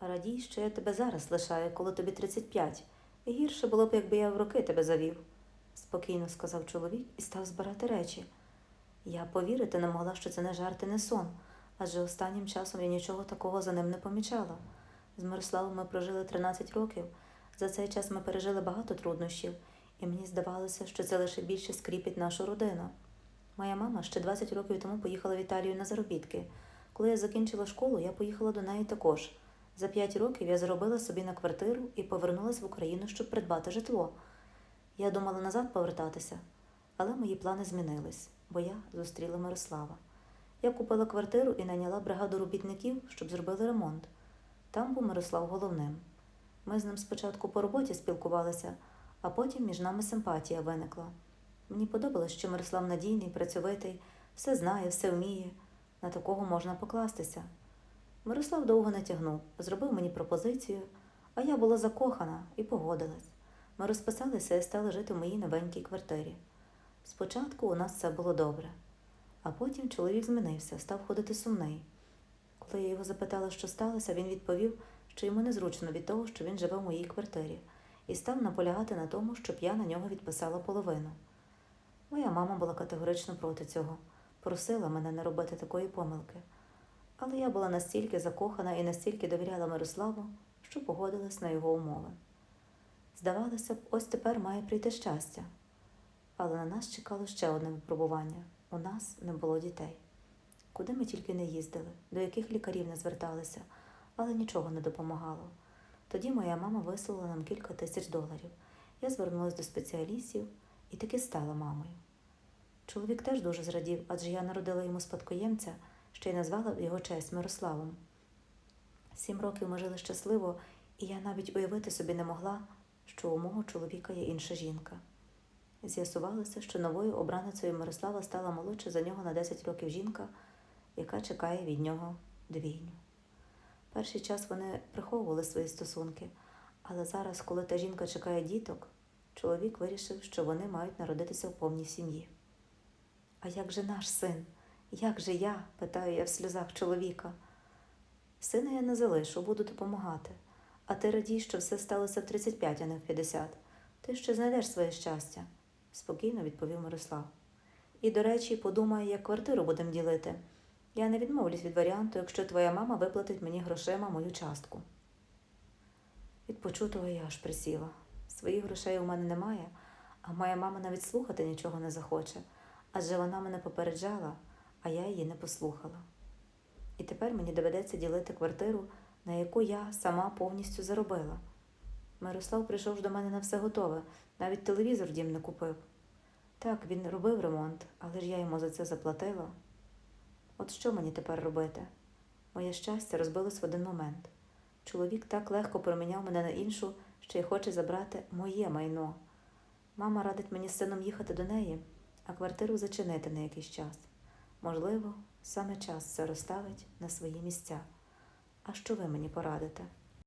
Радій, що я тебе зараз лишаю, коли тобі 35. І гірше було б, якби я в роки тебе завів, спокійно сказав чоловік і став збирати речі. Я повірити не могла, що це не жарт і не сон, адже останнім часом я нічого такого за ним не помічала. З Мирославом ми прожили 13 років. За цей час ми пережили багато труднощів, і мені здавалося, що це лише більше скріпить нашу родину. Моя мама ще 20 років тому поїхала в Італію на заробітки. Коли я закінчила школу, я поїхала до неї також. За 5 років я заробила собі на квартиру і повернулася в Україну, щоб придбати житло. Я думала назад повертатися, але мої плани змінились, бо я зустріла Мирослава. Я купила квартиру і найняла бригаду робітників, щоб зробили ремонт. Там був Мирослав головним. Ми з ним спочатку по роботі спілкувалися, а потім між нами симпатія виникла. Мені подобалось, що Мирослав надійний, працьовитий, все знає, все вміє. На такого можна покластися. Мирослав довго не тягнув, зробив мені пропозицію, а я була закохана і погодилась. Ми розписалися і стали жити в моїй новенькій квартирі. Спочатку у нас все було добре, а потім чоловік змінився, став ходити сумний. Коли я його запитала, що сталося, він відповів, що йому незручно від того, що він живе в моїй квартирі, і став наполягати на тому, щоб я на нього відписала половину. Моя мама була категорично проти цього, просила мене не робити такої помилки. Але я була настільки закохана і настільки довіряла Мирославу, що погодилась на його умови. Здавалося б, ось тепер має прийти щастя. Але на нас чекало ще одне випробування у нас не було дітей. Куди ми тільки не їздили, до яких лікарів не зверталися, але нічого не допомагало. Тоді моя мама вислала нам кілька тисяч доларів. Я звернулася до спеціалістів і таки стала мамою. Чоловік теж дуже зрадів, адже я народила йому спадкоємця, ще й назвала в його честь Мирославом. Сім років ми жили щасливо, і я навіть уявити собі не могла, що у мого чоловіка є інша жінка. З'ясувалося, що новою обраницею Мирослава стала молодша за нього на 10 років жінка, яка чекає від нього двійню. Перший час вони приховували свої стосунки, але зараз, коли та жінка чекає діток, чоловік вирішив, що вони мають народитися в повній сім'ї. А як же наш син? Як же я? питаю я в сльозах чоловіка. Сина я не залишу, буду допомагати. А ти радій, що все сталося в 35, а не в 50. Ти ще знайдеш своє щастя, спокійно відповів Мирослав. І, до речі, подумай, як квартиру будемо ділити. Я не відмовлюсь від варіанту, якщо твоя мама виплатить мені грошима мою частку. Від почутого я аж присіла. Своїх грошей у мене немає, а моя мама навіть слухати нічого не захоче, адже вона мене попереджала, а я її не послухала. І тепер мені доведеться ділити квартиру, на яку я сама повністю заробила. Мирослав прийшов ж до мене на все готове, навіть телевізор дім не купив. Так, він робив ремонт, але ж я йому за це заплатила. От що мені тепер робити? Моє щастя розбилось в один момент. Чоловік так легко проміняв мене на іншу, що й хоче забрати моє майно. Мама радить мені з сином їхати до неї, а квартиру зачинити на якийсь час. Можливо, саме час це розставить на свої місця. А що ви мені порадите?